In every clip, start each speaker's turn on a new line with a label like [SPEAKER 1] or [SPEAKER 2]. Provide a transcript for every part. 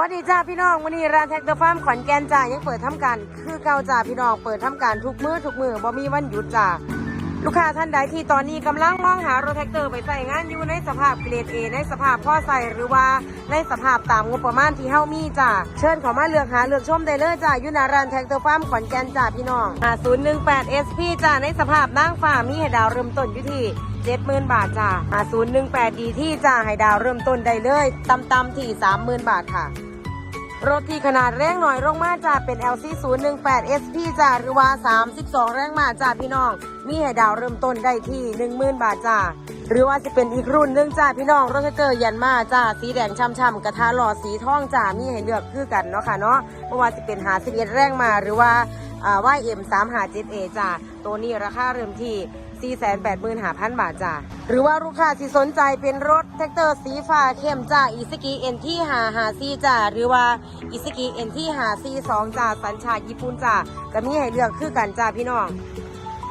[SPEAKER 1] วัสดีจ้าพี่น้องวันนี้ร้านแท็กเตอร์ฟาร์มขอนแก่นจ้ายังเปิดทำการคือเก่าจ้าพี่น้องเปิดทำการทุกมือทุกมือบ่มีวันหยุดจ้า ลูกค้าท่านใดที่ตอนนี้กำลังมองหารถแท็กเตอร์ไปใส่งานอยู่ในสภาพเกรด A ในสภาพพ่อใส่หรือว่าในสภาพตามงบประมาณที่เฮามีจ้าเชิญเข้ามาเลือกหาเลือกชมได้เลยจ้าอยู่หน้าร้านแท็กเตอร์ฟาร์มขอนแก่นจ้าพี่น้อง5018 SP จ้าในสภาพนั่งฟ้ามีให้ดาวเริ่มต้นอยู่ที่70,000 บาทจ้า5018 ดีที่จ้าให้ดาวเริ่มต้นได้เลยต่ำๆที่ 30,000 บาทค่ะ รถที่ขนาดแรงหน่อยลงมาจ้าเป็น LC 0 1 8 SP จ้าหรือว่า 32 แรงมาจ้าพี่น้อง มีให้ดาวเริ่มต้นได้ที่ 10,000 บาทจ้าหรือว่าจะเป็นอีกรุ่นหนึงจ้าพี่น้องรถเกอร์ยันมาจ้าสีแดงช่ำๆกระทะหล่อสีทองจ้ามีให้เลือกคือกันเนาะค่ะเนาะเพราะว่าจะเป็นหา11แรงมาหรือว่าอ่า YM 3 5 7 A จ้าตัวนี้ราคาเริ่มที่ 485,000 บาทจ้าหรือว่าลูกค้าที่สนใจเป็นรถแท็กเตอร์สีฟ้าเข้มจ้าอีสกีเอ็นที่หาหาซีจ้าหรือว่าอีสกีเอ็นที่หาซีสองจ้าสัญชาติญี่ปุ่นจ้าก็มีให้เลือกคือกันจ้าพี่น้อง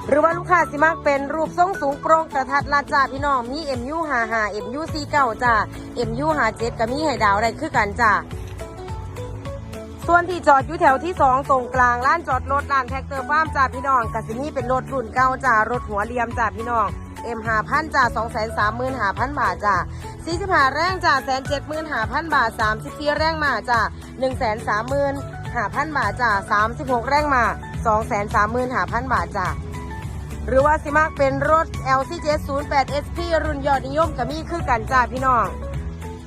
[SPEAKER 1] หรือว่าลูกค้าสิมักเป็นรูปทรงสูงโปร่งกระทัดรัดจ้าพี่น้องมี MU หาหา MU ซีเก้าจ้า MU หาเจ็ดก็มีให้ดาวได้คือกันจ้า ส่วนที่จอดอยู่แถวที่2ตรงกลางร้านจอดรถร้านแท็กเตอร์ฟาร์มจ้าพี่น้องกัสินี่เป็นรถรุ่นเก่าจ้ารถหัวเรียมจ้าพี่น้อง M 5 0 0 0จ้า2 3 5 0 0 0บาทจ้า45แรงจ้า1 7 5 0 0 0บาท34แรงมาจ้า1 3 5 0 0 0บาทจ้า36แรงมา2 3 5 0 0 0บาทจ้าหรือว่าสิมากเป็นรถ LCJ 08 SP รุ่นยอดนิยมก็มีคือกันจ้าพี่น้อง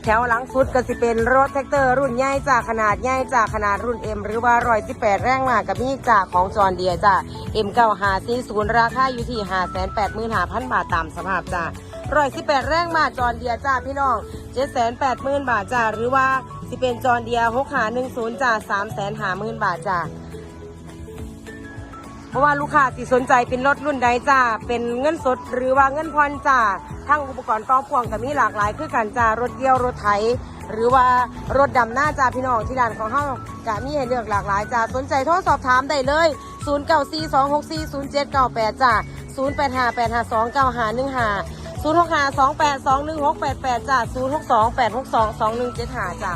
[SPEAKER 1] แถวหลังสุดก็สิเป็นรถแท็กเตอร์รุ่นใหญ่จากขนาดใหญ่จากขนาดรุ่น M หรือว่าร้อยสิบแปดแรงมากับมีจากของจอนเดียจ้า M เก้าหาซีศูนย์ราคาอยู่ที่ห้าแสนแปดหมื่นห้าพันบาทตามสภาพจ้าร้อยสิบแปดแรงมาจอนเดียจ้าพี่น้องเจ็ดแสนแปดหมื่นบาทจ้าหรือว่าสิเป็นจอนเดียหกหาหนึ่งศูนย์จ้าสามแสนห้าหมื่นบาทจ้า เพราะว่าลูกค้าที่สนใจเป็นรถรุ่นใดจ้า เป็นเงินสดหรือว่าเงินผ่อนจ้าทั้งอุปกรณ์กองพ่วงก็มีหลากหลาย คือกันจ้ารถเดียวรถไถ หรือว่ารถดำหน้าจ้าพี่น้องที่ร้านของเฮาก็มีให้เลือกหลากหลายจ้าสนใจโทรสอบถามได้เลย 0 9 4 2 6 4 0 7 9 8จ้า0 8 5 8 5 2 9 5 1 5 0 6 5 2 8 2 1 6 8 8จ้า0 6 2 8 6 2 2 1 7 5จ้า